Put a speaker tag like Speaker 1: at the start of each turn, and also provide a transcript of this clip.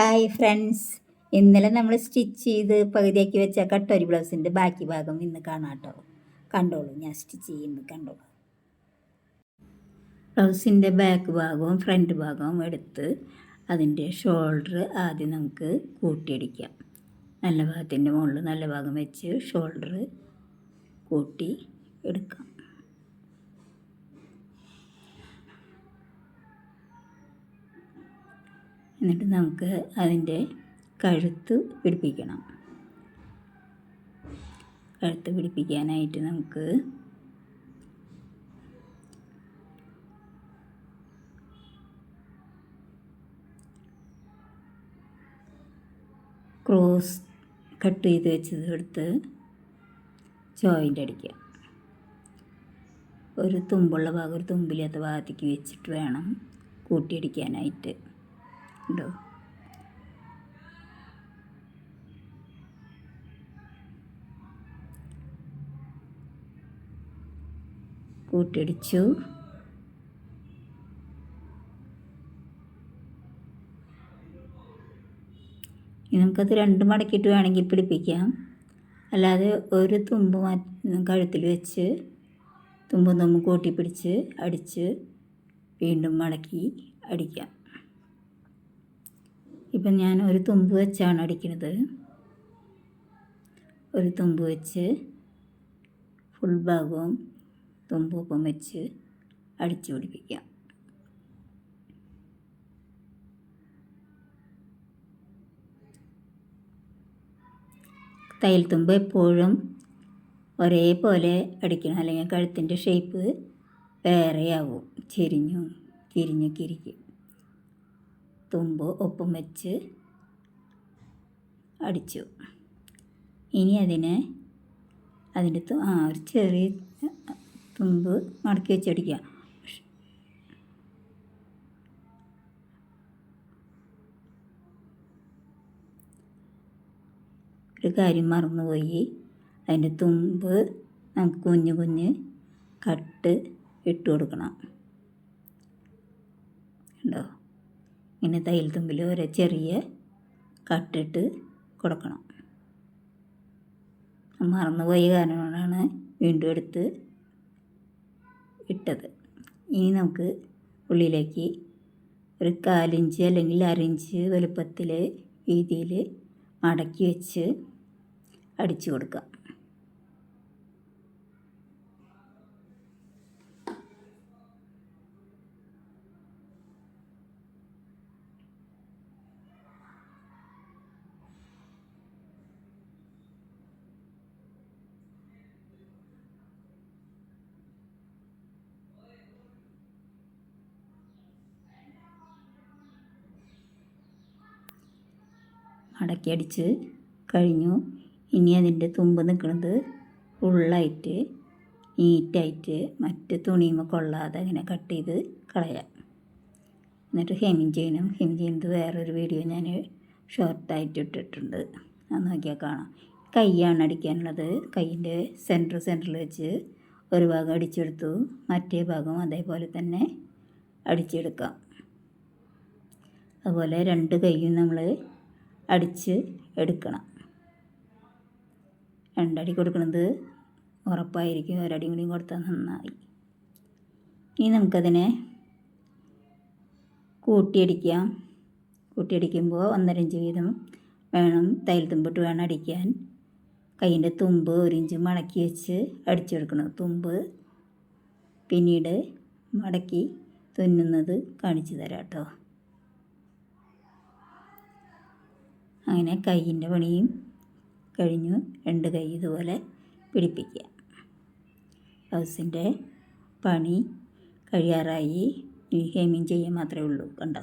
Speaker 1: Hi friends ഇന്നലെ നമ്മൾ stitch ചെയ്ത് പകുതിയാക്കി വെച്ച കട്ടൊരി ബ്ലൗസിന്റെ ബാക്കി ഭാഗം ഇന്ന് കാണാം കേട്ടോ കണ്ടോളൂ ഞാൻ സ്റ്റിച്ച് ചെയ്യുന്നത് കണ്ടോളൂ. ബ്ലൗസിന്റെ ബാക്ക് ഭാഗവും ഫ്രണ്ട് ഭാഗവും എടുത്ത് അതിന്റെ ഷോൾഡർ ആദ്യം നമുക്ക് കൂട്ടിയടിക്കാം. നല്ല ഭാഗത്തിന്റെ മുകളിൽ നല്ല ഭാഗം വെച്ച് ഷോൾഡർ കൂട്ടി എടുക്കാം. എന്നിട്ട് നമുക്ക് അതിന്റെ കഴുത്ത് പിടിപ്പിക്കണം. കഴുത്ത് പിടിപ്പിക്കാനായിട്ട് നമുക്ക് ക്രോസ് കട്ട് ചെയ്ത് വെച്ചത് എടുത്ത് ജോയിന്റ് അടിക്കുക. ഒരു തുമ്പുള്ള ഭാഗം ഒരു തുമ്പില്ലാത്ത ഭാഗത്തേക്ക് വെച്ചിട്ട് വേണം കൂട്ടിയടിക്കാനായിട്ട് ഉണ്ടോ. കൂട്ടിടിച്ചു നമുക്കത് രണ്ട് മടക്കിയിട്ട് വേണമെങ്കിൽ പിടിപ്പിക്കാം. അല്ലാതെ ഒരു തുമ്പ് മാറ്റി കഴുത്തിൽ വെച്ച് തുമ്പ് തുമ്പ് കൂട്ടി പിടിച്ച് അടിച്ച് വീണ്ടും മടക്കി അടിക്കാം. ഇപ്പം ഞാൻ ഒരു തുമ്പ് വെച്ചാണ് അടിക്കുന്നത്. ഒരു തുമ്പ് വെച്ച് ഫുൾ ഭാഗവും തുമ്പൊപ്പം വെച്ച് അടിച്ചു പിടിപ്പിക്കാം. തയ്യൽ തുമ്പ് എപ്പോഴും ഒരേപോലെ അടിക്കണം. അല്ലെങ്കിൽ കഴുത്തിന്റെ ഷേപ്പ് വേറെയാവും. ചെരിഞ്ഞും തിരിഞ്ഞൊക്കെ ഇരിക്കും. തുമ്പ് ഒപ്പം വെച്ച് അടിച്ചു. ഇനി അതിനെ അതിന്റെ ആ ഒരു ചെറിയ തുമ്പ് മടക്കി വെച്ചടിക്കുക ഒരു കാര്യം മറന്നുപോയി. അതിന്റെ തുമ്പ് നമുക്ക് കുഞ്ഞ് കുഞ്ഞ് കട്ട് ഇട്ട് കൊടുക്കണം. ഉണ്ടോ ഇങ്ങനെ തയ്യൽ തുമ്പിൽ ഒരു ചെറിയ കട്ടിട്ട് കൊടുക്കണം. മറന്നുപോയ കാരണമാണ് വീണ്ടും എടുത്ത് ഇട്ടത്. ഇനി നമുക്ക് ഉള്ളിലേക്ക് ഒരു കാലിഞ്ച് അല്ലെങ്കിൽ അരിഞ്ച് വലുപ്പത്തിൽ രീതിയിൽ മടക്കി വെച്ച് അടിച്ചു കൊടുക്കാം. മടക്കി അടിച്ച് കഴിഞ്ഞു. ഇനി അതിന്റെ തുമ്പ് നിൽക്കുന്നത് ഫുള്ളായിട്ട് നീറ്റായിട്ട് മറ്റ് തുണിയുമ്പോൾ കൊള്ളാതെ അങ്ങനെ കട്ട് ചെയ്ത് കളയാം. എന്നിട്ട് ഹെമിങ് ചെയ്യണം. ഹെമിങ് ചെയ്യുന്നത് വേറൊരു വീഡിയോ ഞാൻ ഷോർട്ടായിട്ട് ഇട്ടിട്ടുണ്ട്. അത് നോക്കിയാൽ കാണാം. കൈയാണ് അടിക്കാനുള്ളത്. കൈയിന്റെ സെന്റർ സെന്ററിൽ വെച്ച് ഒരു ഭാഗം അടിച്ചെടുത്തു. മറ്റേ ഭാഗം അതേപോലെ തന്നെ അടിച്ചെടുക്കാം. അതുപോലെ രണ്ട് കൈയും നമ്മൾ അടിച്ച് എടുക്കണം. രണ്ടടി കൊടുക്കുന്നത് ഉറപ്പായിരിക്കും. ഒരടി കൂടി കൊടുത്താൽ നന്നായി. ഇനി നമുക്കതിനെ കൂട്ടിയടിക്കാം. കൂട്ടിയടിക്കുമ്പോൾ ഒന്നരഞ്ച് വീതം വേണം. തയ്യൽ തുമ്പിട്ട് വേണം അടിക്കാൻ. കയ്യിന്റെ തുമ്പ് ഒരു ഇഞ്ച് മടക്കി വെച്ച് അടിച്ചെടുക്കണം തുമ്പ് പിന്നീട് മടക്കി തുന്നുന്നത് കാണിച്ചു തരാം കേട്ടോ. അങ്ങനെ കൈയിന്റെ പണിയും കഴിഞ്ഞു. രണ്ട് കൈ ഇതുപോലെ പിടിപ്പിക്കുക. ബ്ലൗസിന്റെ പണി കഴിയാറായി. ഇനി ഹേമിങ് ചെയ്യാൻ മാത്രമേ ഉള്ളൂ. കണ്ടോ?